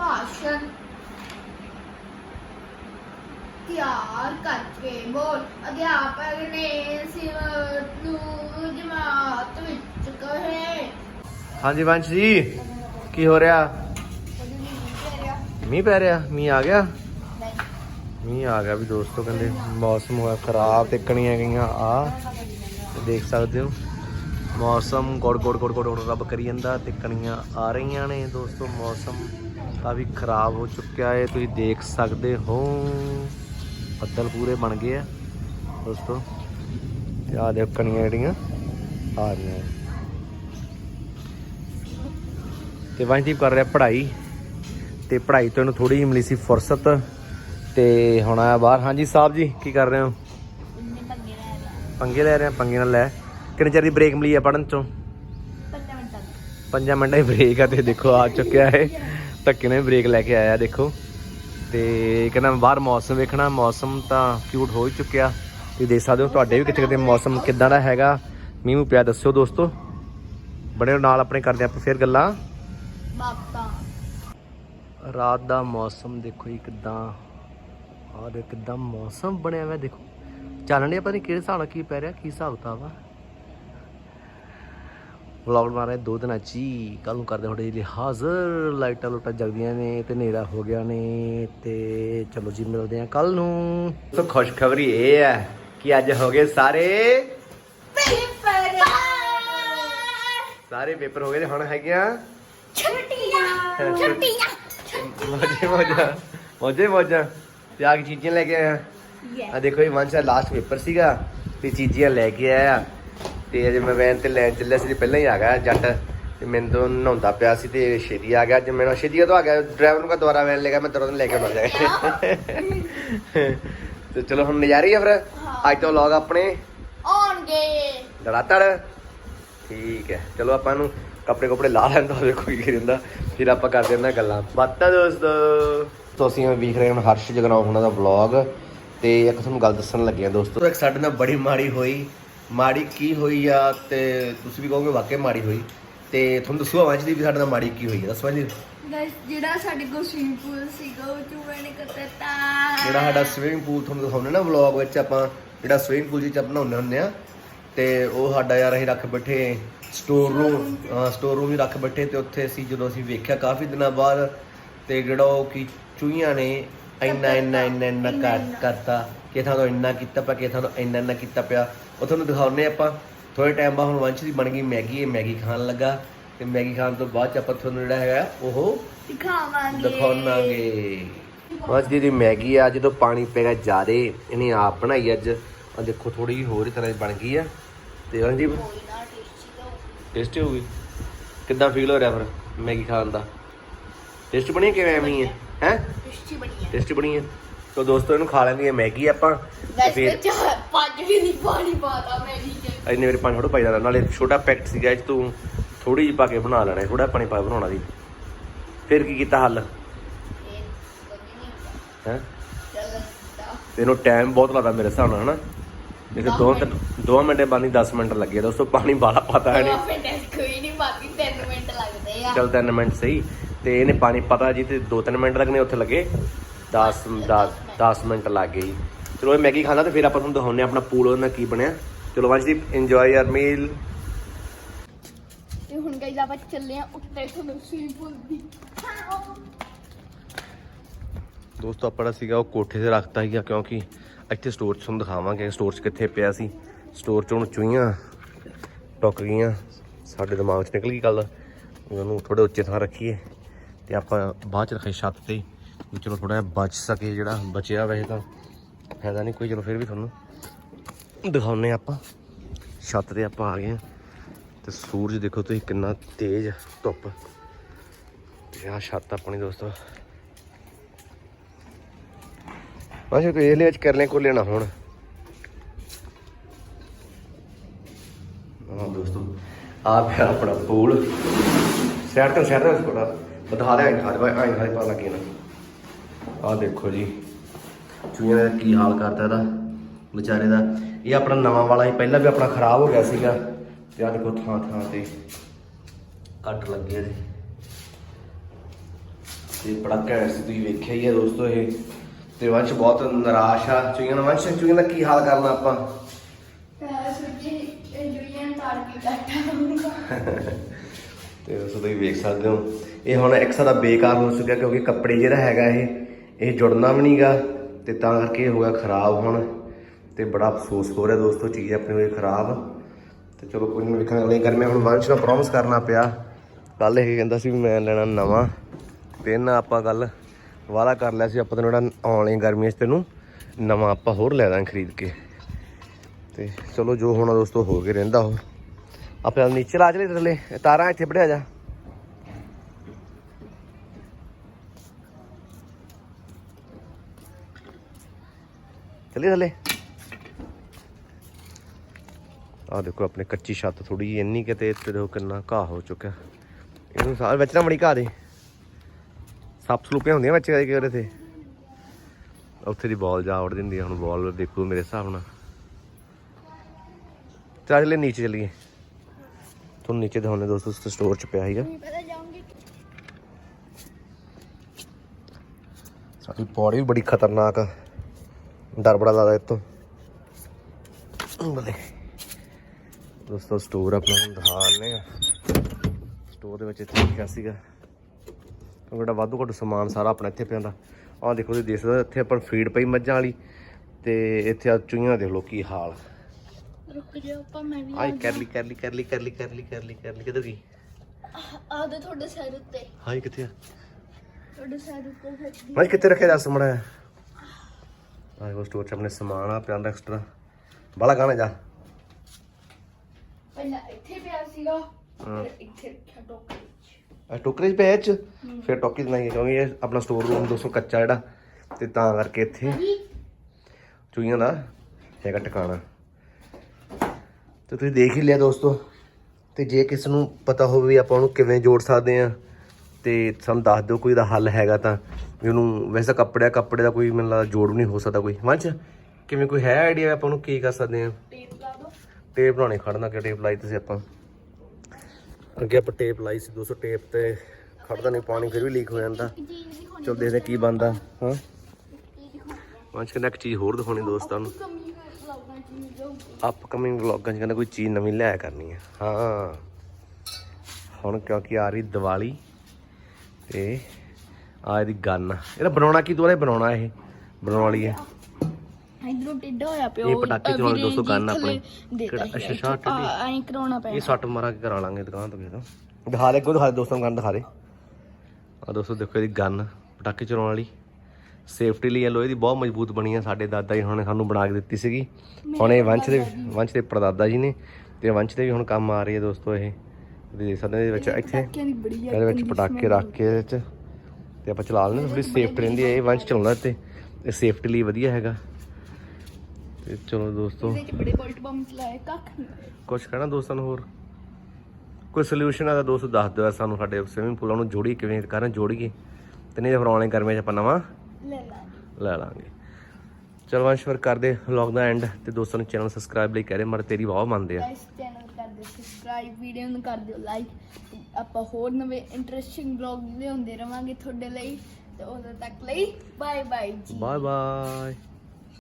ਭਾਸ਼ਣ ਤਿਆਰ ਕਰਕੇ ਬੋਲ। ਅਧਿਆਪਕ ਨੇ ਸਿਮਰਤ ਨੂੰ ਜਮਾਤ ਵਿੱਚ ਕਹੇ। ਹਾਂਜੀ ਵੰਸ਼ ਜੀ, ਕੀ ਹੋ ਰਿਹਾ? ਮੀਂਹ ਪੈ ਰਿਹਾ। ਮੀਂਹ ਆ ਗਿਆ? ਮੀਂਹ ਆ ਗਿਆ ਵੀ ਦੋਸਤੋ, ਕਹਿੰਦੇ ਮੌਸਮ ਹੋਇਆ ਖਰਾਬ ਤੇ ਕਣੀਆਂ ਗਈਆਂ। ਆ ਦੇਖ ਸਕਦੇ ਹੋ। ਮੌਸਮ ਗੋੜ ਗੋੜ ਗੋੜ ਗੋੜ ਗੋੜ ਰੱਬ ਕਰੀ ਜਾਂਦਾ। ਤੇ ਕਣੀਆਂ ਆ ਰਹੀਆਂ ਨੇ ਦੋਸਤੋ, ਮੌਸਮ। ਕਾਫੀ ਖਰਾਬ ਹੋ ਚੁੱਕਿਆ ਹੈ ਤੁਸੀਂ ਦੇਖ ਸਕਦੇ ਹੋ। ਬੱਦਲ ਪੂਰੇ ਬਣ ਗਏ ਆ। ਦੋਸਤੋ ਤੇ ਆ ਦੇਖੋ ਕਣੀਆਂ ਜਿਹੜੀਆਂ ਆ ਰਹੀਆਂ। ਤੇ ਵੰਸ਼ਦੀਪ ਕਰ ਰਿਹਾ ਪੜ੍ਹਾਈ। ਤੇ ਪੜ੍ਹਾਈ ਤੋਂ ਇਹਨੂੰ ਥੋੜੀ ਜਿਹੀ ਮਿਲੀ ਸੀ ਫੁਰਸਤ। ਤੇ ਹੁਣ ਆਇਆ ਬਾਹਰ। ਹਾਂਜੀ ਸਾਹਿਬ ਜੀ ਕੀ ਕਰ ਰਹੇ ਹੋ? ਪੰਗੇ ਲੈ ਰਹੇ ਆ। ਪੰਗੇ ਨਾਲ ਲੈ। ਕਿੰਨੇ ਚਿਰ ਦੀ ਬ੍ਰੇਕ ਮਿਲੀ ਆ ਪੜਨ ਚੋਂ? ਪੰਜ ਮਿੰਟ ਤੱਕ ਪੰਜਾਂ ਮਿੰਟਾਂ ਦੀ ਬ੍ਰੇਕ ਆ ਤੇ ਦੇਖੋ ਆ ਚੁੱਕਿਆ ਹੈ ਧੱਕੇ ਨਾਲ ਬ੍ਰੇਕ ਲੈ ਕੇ ਆਇਆ ਦੇਖੋ। ਤੇ ਕਹਿੰਦਾ ਬਾਹਰ ਮੌਸਮ ਵੇਖਣਾ ਮੌਸਮ ਤਾਂ ਕਿਊਟ ਹੋ ਚੁੱਕਿਆ। ਤੁਸੀਂ ਦੇਖ ਸਕਦੇ ਹੋ ਤੁਹਾਡੇ ਵੀ ਕਿਤੇ ਕਿਤੇ ਮੌਸਮ ਕਿੱਦਾਂ ਦਾ ਹੈਗਾ। ਮੀਂਹ ਮੂੰਹ ਪਿਆ ਦੱਸਿਓ ਦੋਸਤੋ। ਬੜੇ ਨਾਲ ਆਪਣੇ ਕਰਦੇ ਆਪਾਂ ਫਿਰ ਗੱਲਾਂ। ਰਾਤ ਦਾ ਮੌਸਮ ਦੇਖੋ ਜੀ ਕਿਦਾਂ। ਆਹ ਦੇ ਕਿਦਾਂ ਮੌਸਮ ਬਣਿਆ ਹੋਇਆ ਦੇਖੋ। ਚੱਲਣ ਡਿਆ ਪਤਾ ਨਹੀਂ ਕਿਹੜੇ ਹਿਸਾਬ ਨਾਲ ਕੀ ਪੈ ਰਿਹਾ ਕੀ ਹਿਸਾਬ ਕਿਤਾਬ ਆ। ਵਲੌਗ ਬਣਾ ਰਹੇ ਦੋ ਦਿਨਾਂ ਚ ਹੀ ਕੱਲ ਨੂੰ ਕਰਦੇ ਥੋੜੇ ਜਿਹੇ ਹਾਜ਼ਰ। ਲਾਈਟਾਂ ਲੁੱਟਾਂ ਜਗਦੀਆਂ ਨੇ ਤੇ ਹਨੇਰਾ ਹੋ ਗਿਆ ਨੇ ਤੇ ਚਲੋ ਜੀ ਮਿਲਦੇ ਆ ਕੱਲ ਨੂੰ। ਸੋ ਖੁਸ਼ਖਬਰੀ ਇਹ ਹੈ ਕਿ ਅੱਜ ਹੋ ਗਏ ਸਾਰੇ ਪੇਪਰ। ਸਾਰੇ ਪੇਪਰ ਹੋ ਗਏ ਤੇ ਹੁਣ ਹੈਗੀਆਂ ਛੁੱਟੀਆਂ ਛੁੱਟੀਆਂ। ਮੋਜੇ ਮੋਜਾ ਮੋਜੇ ਮੋਜਾ। ਤੇ ਆ ਕੀ ਚੀਜ਼ਾਂ ਲੈ ਕੇ ਆਇਆ ਆ। ਦੇਖੋ ਇਹ ਦਾ ਲਾਸਟ ਪੇਪਰ ਸੀਗਾ ਤੇ ਚੀਜ਼ਾਂ ਲੈ ਕੇ ਆਇਆ ਤੇ ਅਜੇ ਮੈਂ ਵੈਨ ਤੇ ਲੈਣ ਚੱਲਿਆ ਸੀ ਪਹਿਲਾਂ ਹੀ ਆ ਗਿਆ ਜੱਟ। ਤੇ ਮੈਨੂੰ ਤੋਂ ਨਹਾਉਂਦਾ ਪਿਆ ਸੀ ਤੇ ਛੇਤੀ ਆ ਗਿਆ। ਅੱਜ ਮੈਨੂੰ ਛੇਤੀ ਤੋਂ ਆ ਗਿਆ? ਡਰਾਈਵਰ ਨੂੰ ਕਾ ਦੁਬਾਰਾ ਵੈਨ ਲੈ ਗਿਆ ਮੈਂ ਤੁਰੰਤ ਲੈ ਕੇ ਮਰ ਜਾਇਆ। ਤੇ ਚਲੋ ਹੁਣ ਨਜ਼ਾਰੇ ਆ ਫਿਰ। ਅੱਜ ਤੋਂ ਲੌਗ ਆਪਣੇ ਆਉਣਗੇ। ਦੜਾਤੜ ਠੀਕ ਹੈ। ਚਲੋ ਆਪਾਂ ਨੂੰ ਕੱਪੜੇ ਕੱਪੜੇ ਲਾ ਲੈਂਦਾ ਦੇਖੋ ਕੀ ਕਰਿੰਦਾ ਫਿਰ ਆਪਾਂ ਕਰਦੇ ਹਾਂ ਗੱਲਾਂ। ਬਾਤਾਂ ਦੋਸਤੋ ਤੋਂ ਅਸੀਂ ਵੇਖ ਰਹੇ ਹਾਂ ਹਰਸ਼ ਜਗਰਾਉਂ ਉਹਨਾਂ ਦਾ ਵਲੌਗ ਤੇ ਇੱਕ ਤੁਹਾਨੂੰ ਗੱਲ ਦੱਸਣ ਲੱਗੇ ਆ ਦੋਸਤੋ। ਇੱਕ ਸਾਡੇ ਨਾਲ ਬੜੀ ਮਾੜੀ ਹੋਈ। ਮਾੜੀ ਕੀ ਹੋਈ ਆ ਤੇ ਤੁਸੀਂ ਵੀ ਕਹੋਗੇ ਵਾਕਿਆ ਮਾੜੀ ਹੋਈ। ਤੇ ਤੁਹਾਨੂੰ ਦੱਸੋ ਆਵਾਜ਼ ਦੀ ਵੀ ਸਾਡੇ ਨਾਲ ਮਾੜੀ ਕੀ ਹੋਈ ਆ ਦੱਸੋ ਜੀ। ਗਾਇਸ ਜਿਹੜਾ ਸਾਡੇ ਕੋਲ ਸਵਿਮਿੰਗ ਪੂਲ ਸੀਗਾ ਉਹ ਚੂਹੇ ਨੇ ਕੱਟਤਾ ਜਿਹੜਾ ਸਾਡਾ ਸਵਿਮਿੰਗ ਪੂਲ ਤੁਹਾਨੂੰ ਦਿਖਾਉਂਦੇ ਨਾ ਵਲੌਗ ਵਿੱਚ ਆਪਾਂ ਜਿਹੜਾ ਸਵਿਮਿੰਗ ਪੂਲ ਵਿੱਚ ਆਪਾਂ ਨਹਾਉਂਦੇ ਹੁੰਦੇ ਆ ਤੇ ਉਹ ਸਾਡਾ ਯਾਰ ਅਸੀਂ ਰੱਖ ਬੈਠੇ ਸਟੋਰ ਰੂਮ ਸਟੋਰ ਰੂਮ ਵੀ ਰੱਖ ਬੈਠੇ ਤੇ ਉੱਥੇ ਅਸੀਂ ਜਦੋਂ ਅਸੀਂ ਵੇਖਿਆ ਕਾਫੀ ਦਿਨਾਂ ਬਾਅਦ ਤੇ ਜਿਹੜਾ ਉਹ ਕੀ ਚੂਹੀਆਂ ਨੇ ਇੰਨਾ ਇੰਨਾ ਇੰਨਾ ਇੰਨਾ ਕਰ ਕਰਤਾ ਕਿਥਾਂ ਤੋਂ ਇੰਨਾ ਕੀਤਾ ਪਿਆ ਕਿਥਾਂ ਤੋਂ ਇੰਨਾ ਇੰਨਾ ਕੀਤਾ ਪਿਆ। ਉਹ ਤੁਹਾਨੂੰ ਦਿਖਾਉਂਦੇ ਆਪਾਂ। ਥੋੜੇ ਟਾਈਮ ਬਾਅਦ ਹੁਣ ਵੰਸ਼ ਦੀ ਬਣ ਗਈ ਮੈਗੀ ਇਹ ਮੈਗੀ ਖਾਣ ਲੱਗਾ। ਤੇ ਮੈਗੀ ਖਾਣ ਤੋਂ ਬਾਅਦ ਚ ਆਪਾਂ ਤੁਹਾਨੂੰ ਜਿਹੜਾ ਹੈਗਾ ਉਹ ਦਿਖਾਵਾਂਗੇ। ਦਿਖਾਉਣਾਂਗੇ। ਅੱਜ ਦੀ ਦੀ ਮੈਗੀ ਆ ਜਦੋਂ ਪਾਣੀ ਪੈਗਾ ਜ਼ਿਆਦੇ ਇਹਨੇ ਆਪ ਬਣਾਈ ਅੱਜ। ਆ ਦੇਖੋ ਥੋੜੀ ਜਿਹੀ ਹੋਰ ਹੀ ਤਰ੍ਹਾਂ ਦੀ ਬਣ ਗਈ ਆ। ਤੇ ਰਣਜੀਤ ਟੇਸਟੀ ਹੋ ਗਈ ਕਿੱਦਾਂ ਫੀਲ ਹੋ ਰਿਹਾ ਫਿਰ ਮੈਗੀ ਖਾਣ ਦਾ? ਟੇਸਟ ਬਣੀ ਕਿਵੇਂ ਐਵੇਂ ਹੈ ਹੈ? ਟੇਸਟੀ ਬਣੀ ਹੈ ਟੇਸਟੀ ਬਣੀ ਹੈ ਤੋ ਦੋਸਤੋ ਇਹਨੂੰ ਖਾ ਲੈਂਦੀ ਹੈ ਮੈਗੀ ਆਪਾਂ ਤੇ ਫਿਰ ਵਿੱਚ ਪੰਜ ਵੀ ਨਹੀਂ ਪਾਣੀ ਪਾਤਾ ਮੈਗੀ ਚ। ਇੰਨੇ ਮੇਰੇ ਪੰਜ ਥੋੜਾ ਪਾਈ ਜਾਂਦਾ ਨਾਲੇ ਛੋਟਾ ਪੈਕਟ ਸੀਗਾ ਇਹ 'ਚ ਤੂੰ ਥੋੜੀ ਜਿਹੀ ਪਾ ਕੇ ਬਣਾ ਲੈਣਾ ਥੋੜਾ ਪਾਣੀ ਪਾ ਕੇ ਬਣਾਉਣਾ ਸੀ। ਫਿਰ ਕੀ ਕੀਤਾ ਹੱਲ? ਇਹ ਕੁਝ ਨਹੀਂ ਹੈ? ਚੱਲ ਤੈਨੂੰ ਟਾਈਮ ਬਹੁਤ ਲੱਗਦਾ ਮੇਰੇ ਹਿਸਾਬ ਨਾਲ ਹਨਾ? ਦੇਖੋ ਦੋ ਤਿੰਨ ਦੋ ਮਿੰਟੇ ਹੀ 10 ਮਿੰਟ ਲੱਗੇ ਦੋਸਤੋ ਪਾਣੀ ਬਾਲਾ ਪਤਾ ਹੈ ਨਹੀਂ ਕੋਈ ਨਹੀਂ ਬਾਕੀ 3 ਮਿੰਟ ਲੱਗਦੇ ਆ। ਚਲ 3 ਮਿੰਟ ਸਹੀ ਤੇ ਇਹਨੇ ਪਾਣੀ ਪਤਾ ਜੀ ਤੇ 2-3 ਮਿੰਟ ਲੱਗਣੇ ਉੱਥੇ ਲੱਗੇ। 10 10 10 ਮਿੰਟ ਲੱਗ ਗਏ ਜੀ। ਚਲੋ ਇਹ ਮੈਗੀ ਖਾਂਦਾ ਤੇ ਫਿਰ ਆਪਾਂ ਤੁਹਾਨੂੰ ਦਿਖਾਉਂਦੇ ਹਾਂ ਆਪਣਾ ਪੂਲ ਉਹਦੇ ਨਾਲ ਕੀ ਬਣਿਆ। ਚਲੋ ਵੰਸ਼ਦੀਪ ਇੰਜੋਏ ਯਰ ਮੀਲ ਤੇ ਹੁਣ ਗਾਇਸ ਆਪਾਂ ਚੱਲੇ ਆ ਉੱਤੇ ਤੁਹਾਨੂੰ ਸਵਿਮਿੰਗ ਪੂਲ ਦੀ। ਦੋਸਤੋ ਆਪਣਾ ਸੀਗਾ ਉਹ ਕੋਠੇ ਤੇ ਰੱਖਤਾ ਸੀਗਾ ਕਿਉਂਕਿ ਇੱਥੇ ਸਟੋਰ 'ਚ ਤੁਹਾਨੂੰ ਦਿਖਾਵਾਂਗੇ ਸਟੋਰ 'ਚ ਕਿੱਥੇ ਪਿਆ ਸੀ। ਸਟੋਰ 'ਚ ਚੂਹੀਆਂ ਟੁੱਕ ਗਈਆਂ। ਸਾਡੇ ਦਿਮਾਗ 'ਚ ਨਿਕਲ ਗਈ ਗੱਲ। ਉਹਨੂੰ ਥੋੜੇ ਉੱਚੇ ਥਾਂ ਰੱਖੀਏ ਤੇ ਆਪਾਂ ਬਾਅਦ 'ਚ ਰੱਖੇ ਛੱਤ ਤੇ ਵੀ ਚਲੋ ਥੋੜਾ ਜਿਹਾ ਬਚ ਸਕੇ ਜਿਹੜਾ ਬਚਿਆ ਵੈਸੇ ਤਾਂ। ਫਾਇਦਾ ਨਹੀਂ ਕੋਈ, ਚਲੋ ਫਿਰ ਵੀ ਤੁਹਾਨੂੰ ਦਿਖਾਉਨੇ ਆਪਾਂ। ਛੱਤ ਤੇ ਆਪਾਂ ਆ ਗਏ ਹਾਂ। ਤੇ ਸੂਰਜ ਦੇਖੋ ਤੁਸੀਂ ਕਿੰਨਾ ਤੇਜ਼ ਧੁੱਪ। ਤੇ ਆਹ ਛੱਤ ਆਪਣੀ ਦੋਸਤੋ। ਵਾਸ਼ੇ ਤੂੰ ਇਹ ਲਈ ਅੱਜ ਕਰ ਲੈ ਕੋ ਲੈਣਾ ਹੁਣ। ਹਾਂ ਦੋਸਤੋ ਆ ਪਿਆ ਆਪਣਾ ਪੂਲ। ਸੈਰ ਤੋਂ ਸਾਈਡ ਤੋਂ ਥੋੜਾ ਬਤਾ ਦੇ ਆਈ ਖਾਈ ਪਾ ਲੱਗੇ ਨਾ। ਆ ਦੇਖੋ ਜੀ। ਚੂਹੀਆਂ ਦਾ ਕੀ ਹਾਲ ਕਰਤਾ ਇਹਦਾ ਵਿਚਾਰੇ ਦਾ। ਇਹ ਆਪਣਾ ਨਵਾਂ ਵਾਲਾ ਹੀ ਪਹਿਲਾਂ ਵੀ ਆਪਣਾ ਖਰਾਬ ਹੋ ਗਿਆ ਸੀਗਾ ਤੇ ਆ ਦੇਖੋ ਥਾਂ ਥਾਂ ਤੇ ਕੱਟ ਲੱਗੇ ਇਹਦੇ। ਤੇ ਬੜਾ ਘੈਂਟ ਸੀ ਤੁਸੀਂ ਵੇਖਿਆ ਹੀ ਹੈ ਦੋਸਤੋ ਇਹ। ਤੇ ਵੰਸ਼ ਬਹੁਤ ਨਿਰਾਸ਼ ਆ। ਚੁਈਆਂ ਦਾ ਵੰਸ਼ ਚੁਈਆਂ ਦਾ ਕੀ ਹਾਲ ਕਰਨਾ ਆਪਾਂ? ਤੇ ਉਸ ਤੁਸੀਂ ਵੇਖ ਸਕਦੇ ਹੋ। ਇਹ ਹੁਣ ਇੱਕ ਸਾਡਾ ਬੇਕਾਰ ਹੋ ਚੁੱਕਿਆ ਕਿਉਂਕਿ ਕੱਪੜੇ ਜਿਹੜਾ ਹੈਗਾ ਇਹ ਇਹ ਜੁੜਨਾ ਵੀ ਨਹੀਂਗਾ ਤੇ ਤਾਂ ਕਰਕੇ ਹੋ ਗਿਆ ਖਰਾਬ ਹੁਣ ਤੇ ਬੜਾ ਅਫਸੋਸ ਹੋ ਰਿਹਾ ਦੋਸਤੋ ਚੀਜ਼ ਆਪਣੀ ਹੋਈ ਖਰਾਬ ਤੇ ਚਲੋ ਕੋਈ ਨਹੀਂ ਵੇਖਾਂਗੇ ਅਗਲੀ ਗਰਮੀ ਹੁਣ ਵੰਸ਼ ਨੂੰ ਪ੍ਰੋਮਿਸ ਕਰਨਾ ਪਿਆ। ਕੱਲ ਇਹ ਕਹਿੰਦਾ ਸੀ ਵੀ ਮੈਂ ਲੈਣਾ ਨਵਾਂ ਤੇ ਆਪਾਂ ਗੱਲ ਵਾਅਦਾ ਕਰ ਲਿਆ ਸੀ ਆਪਾਂ ਤੈਨੂੰ ਜਿਹੜਾ ਆਉਣ ਗਰਮੀਆਂ 'ਚ ਤੈਨੂੰ ਨਵਾਂ ਆਪਾਂ ਹੋਰ ਲੈ ਦਾਂਗੇ ਖਰੀਦ ਕੇ। ਤੇ ਚਲੋ ਜੋ ਹੋਣਾ ਦੋਸਤੋ ਹੋ ਕੇ ਰਹਿੰਦਾ ਉਹ। ਆਪਾਂ ਨੀਚੇ ਲਾ ਚਲੇ ਥੱਲੇ ਤਾਰਾਂ ਇੱਥੇ ਪੜਿਆ ਜਾ। ਚੱਲੇ ਥੱਲੇ? ਆ ਦੇਖੋ ਆਪਣੇ ਕੱਚੀ ਛੱਤ ਥੋੜੀ ਇੰਨੀ ਕਿਤੇ ਇੱਥੇ ਦੇਖੋ ਕਿੰਨਾ ਘਾਹ ਹੋ ਚੁੱਕਾ ਇਹਨੂੰ ਸਾਰ ਵਿੱਚ ਨਾ ਬੜੀ ਘਾਹ ਦੇ। ਸੱਪ ਸਲੂਪੀਆਂ ਹੁੰਦੀਆਂ ਵਿੱਚ ਕਿ ਉਹਦੇ ਤੇ ਉੱਥੇ ਦੀ ਬਾਲ ਜਾ ਉੜ ਦਿੰਦੀ ਆ ਹੁਣ ਬਾਲ ਦੇਖੋ ਮੇਰੇ ਹਿਸਾਬ ਨਾਲ। ਚੱਲ ਲੈ ਨੀਚੇ ਚੱਲੀਏ। ਤੁਹਾਨੂੰ ਨੀਚੇ ਦਿਖਾਉਂਦੇ ਦੋਸਤੋ ਉਸ ਸਟੋਰ ਚ ਪਿਆ ਜਾਉਂਗੀ ਸਾਡੀ ਪੌੜੀ ਬੜੀ ਖਤਰਨਾਕ ਆ। ਡਰ ਬੜਾ ਲੱਗਦਾ ਇਤੋਂ ਬਲੇ। ਦੋਸਤੋ ਸਟੋਰ ਆਪਣਾ ਹੁਣ ਦਿਖਾਉਂਦੇ ਆ। ਸਟੋਰ ਦੇ ਵਿੱਚ ਇੱਥੇ ਲਿਖਿਆ ਸੀਗਾ। ਜਿਹੜਾ ਵਾਧੂ ਘੱਟ ਸਮਾਨ ਸਾਰਾ ਆਪਣਾ ਇੱਥੇ ਪਿਆਂਦਾ ਆਹ ਦੇਖੋ ਤੁਸੀਂ ਦੇਖ ਸਕਦੇ ਇੱਥੇ ਆਪਾਂ ਫੀਡ ਪਈ ਮੱਝਾਂ ਵਾਲੀ ਤੇ ਇੱਥੇ ਆ ਚੂਹੀਆਂ ਦੇਖ ਲਓ ਕੀ ਹਾਲ। ਰੁਕ ਜਾ ਆਪਾਂ ਮੈਂ ਵੀ ਹਾਈ ਕਰਲੀ ਕਰਲੀ ਕਰਲੀ ਕਰਲੀ ਕਰਲੀ ਕਰਲੀ ਕਰਲੀ। ਕਿੱਧਰ ਗਈ? ਆ ਦੇ ਤੁਹਾਡੇ ਸਿਰ ਉੱਤੇ। ਹਾਈ ਕਿੱਥੇ ਆ? ਤੁਹਾਡੇ ਸਿਰ ਉੱਤੇ ਮੈਂ ਕਿੱਥੇ ਰੱਖਿਆ ਦੱਸ ਮੜਾ ਆਹ ਉਹ ਸਟੋਰ ਚ ਆਪਣੇ ਸਮਾਨ ਆ ਪਿਆਂਦਾ ਐਕਸਟਰਾ ਬਾਲਾ ਗਾਣਾ ਜਾ। ਪਹਿਲਾਂ ਇੱਥੇ ਪਿਆ ਸੀਗਾ ਹਾਂ। ਫਿਰ ਇੱਥੇ ਰੱਖਿਆ ਟੋਕਰੀ 'ਚ। ਆ ਟੋਕਰੇ ਚ ਪਿਆ ਇਹ ਚ? ਫਿਰ ਟੋਕੀ ਨਹੀਂ ਹੈ ਕਿਉਂਕਿ ਇਹ ਆਪਣਾ ਸਟੋਰ ਰੂਮ ਦੋਸਤੋ ਕੱਚਾ ਜਿਹੜਾ ਤੇ ਤਾਂ ਕਰਕੇ ਇੱਥੇ ਚੂਹੀਆਂ ਦਾ ਹੈਗਾ ਟਿਕਾਣਾ। ਤੇ ਤੁਸੀਂ ਦੇਖ ਹੀ ਲਿਆ ਦੋਸਤੋ ਤੇ ਜੇ ਕਿਸ ਨੂੰ ਪਤਾ ਹੋਵੇ ਵੀ ਆਪਾਂ ਉਹਨੂੰ ਕਿਵੇਂ ਜੋੜ ਸਕਦੇ ਆ ਤੇ ਸਾਨੂੰ ਦੱਸ ਦਿਓ ਕੋਈ ਦਾ ਹੱਲ ਹੈਗਾ ਤਾਂ। ਵੀ ਉਹਨੂੰ ਵੈਸੇ ਕੱਪੜਿਆ ਕੱਪੜੇ ਦਾ ਕੋਈ ਮੈਨੂੰ ਲੱਗਦਾ ਜੋੜ ਵੀ ਨਹੀਂ ਹੋ ਸਕਦਾ ਕੋਈ। ਵੰਸ਼ ਕਿਵੇਂ ਕੋਈ ਹੈ ਆਈਡੀਆ ਆਪਾਂ ਉਹਨੂੰ ਕੀ ਕਰ ਸਕਦੇ ਆ ਟੇਪ ਲਾ ਦੋ। ਟੇਪ ਬਣਾਉਣੀ ਖੜਨਾ ਕਿ ਟੇਪ ਲਾਈ ਤੁਸੀਂ ਆਪਾਂ? ਅੱਗੇ ਆਪਾਂ ਟੇਪ ਲਾਈ ਸੀ 200 ਟੇਪ ਤੇ ਖੜਦਾ ਨਹੀਂ ਪਾਣੀ ਫਿਰ ਵੀ ਲੀਕ ਹੋ ਜਾਂਦਾ। ਚਲ ਦੇਖਦੇ ਕੀ ਬੰਦਾ ਹਾਂ? ਵੰਸ਼ ਕਹਿੰਦਾ ਇੱਕ ਚੀਜ਼ ਹੋਰ ਦਿਖਾਉਣੀ ਦੋਸਤਾਂ ਨੂੰ। ਲਾਉਣਾ ਅਪਕਮਿੰਗ ਵਲੌਗਾਂ 'ਚ ਕਹਿੰਦਾ ਕੋਈ ਚੀਜ਼ ਨਵੀਂ ਲੈ ਕਰਨੀ ਹੈ। ਹਾਂ। ਹੁਣ ਕਿਉਂਕਿ ਆ ਰਹੀ ਦੀਵਾਲੀ ਤੇ ਆ ਇਹਦੀ ਗਨ। ਇਹਦਾ ਬਣਾਉਣਾ ਕੀ ਦੁਆਰੇ ਬਣਾਉਣਾ ਇਹ? ਬਣਾਉਣ ਵਾਲੀ ਹੈ। ਇਧਰੋਂ ਟਿੱਡਾ ਹੋਇਆ ਪਿਆ ਇਹ ਪਟਾਕੇ ਚਲਾਉਣ ਲਈ ਦੋਸਤੋ ਗਨ ਆਪਣੀ। ਕਿਹੜਾ? ਅੱਛਾ ਅੱਛਾ ਟੱਡੀ ਐਂ ਕਰਾਉਣਾ ਪੈਣਾ ਇਹ ਸੱਟ ਮਾਰਾ ਕੇ ਕਰਾ ਲਾਂਗੇ ਦੁਕਾਨ ਤੋਂ ਕਿਤੋਂ ਦਿਖਾ ਦੇ ਕੋ ਦਿਖਾ ਦੋਸਤਾਂ ਨੂੰ ਗਨ ਦਿਖਾ ਦੇ। ਆ ਦੋਸਤੋ ਦੇਖੋ ਇਹਦੀ ਗਨ ਪਟਾਕੇ ਚਲਾਉਣ ਵਾਲੀ। ਸੇਫਟੀ ਲਈ ਇਹ ਲੋਹੇ ਦੀ ਬਹੁਤ ਮਜ਼ਬੂਤ ਬਣੀ ਆ ਸਾਡੇ ਦਾਦਾ ਜੀ ਹੁਣੇ ਸਾਨੂੰ ਬਣਾ ਕੇ ਦਿੱਤੀ ਸੀਗੀ। ਹੁਣ ਇਹ ਵੰਸ਼ ਦੇ ਵੰਸ਼ ਦੇ ਪਰਦਾਦਾ ਜੀ ਨੇ ਤੇ ਵੰਸ਼ ਦੇ ਵੀ ਹੁਣ ਕੰਮ ਆ ਰਹੀ ਹੈ ਦੋਸਤੋ ਇਹ। ਦੇਖ ਸਕਦੇ ਇਹਦੇ ਵਿੱਚ ਇੱਥੇ। ਇਹਦੇ ਵਿੱਚ ਪਟਾਕੇ ਰੱਖ ਕੇ ਇਹਦੇ ਵਿੱਚ। ਤੇ ਆਪਾਂ ਚਲਾ ਲੈਂਦੇ ਥੋੜੀ ਸੇਫਟੀ ਰਹਿੰਦੀ ਹੈ ਇਹ ਵੰਸ਼ ਚਲਾਉਂਦਾ ਤੇ ਇਹ ਸੇਫਟੀ ਲਈ ਵਧੀਆ ਹੈਗਾ। ਤੇ ਚਲੋ ਦੋਸਤੋ। ਇਹਦੇ ਚ ਬੜੇ ਬੋਲਟ ਬੰਬ ਲਾਏ ਕੱਖ ਨਹੀਂ ਕੁਝ ਕਹਿਣਾ ਦੋਸਤਾਂ ਨੂੰ ਹੋਰ? ਕੋਈ ਸੋਲੂਸ਼ਨ ਆ ਤਾਂ ਦੋਸਤੋ ਦੱਸ ਦਿਓ ਸਾਨੂੰ ਸਾਡੇ ਸਵਿਮਿੰਗ ਪੂਲਾਂ ਨੂੰ ਜੋੜੀ ਕਿਵੇਂ ਕਰਨ ਜੋੜੀਏ ਤੇ ਨਹੀਂ ਤਾਂ ਫਿਰ ਆਨਲਾਈਨ ਕਰਮੇ ਚ ਆਪਾਂ ਨਵਾਂ ਲੈ ਲਾਂਗੇ। ਚਲ ਵੰਸ਼ ਫਿਰ ਕਰਦੇ ਵਲੌਗ ਦਾ ਐਂਡ ਤੇ ਦੋਸਤਾਂ ਨੂੰ ਚੈਨਲ ਸਬਸਕ੍ਰਾਈਬ ਲਈ ਕਹਿ ਰਹੇ ਮਰ ਤੇਰੀ ਵਾਹ ਮੰਨਦੇ ਆ। ਚੈਨਲ ਦਿਓ ਸਬਸਕ੍ਰਾਈਬ ਵੀਡੀਓ ਨੂੰ ਕਰ ਦਿਓ ਲਾਈਕ ਆਪਾਂ ਹੋਰ ਨਵੇਂ ਇੰਟਰਸਟਿੰਗ ਵਲੌਗ ਲਿਆਉਂਦੇ ਰਵਾਂਗੇ ਤੁਹਾਡੇ ਲਈ ਤੇ ਉਦੋਂ ਤੱਕ ਲਈ ਬਾਏ ਬਾਏ ਜੀ। Bye bye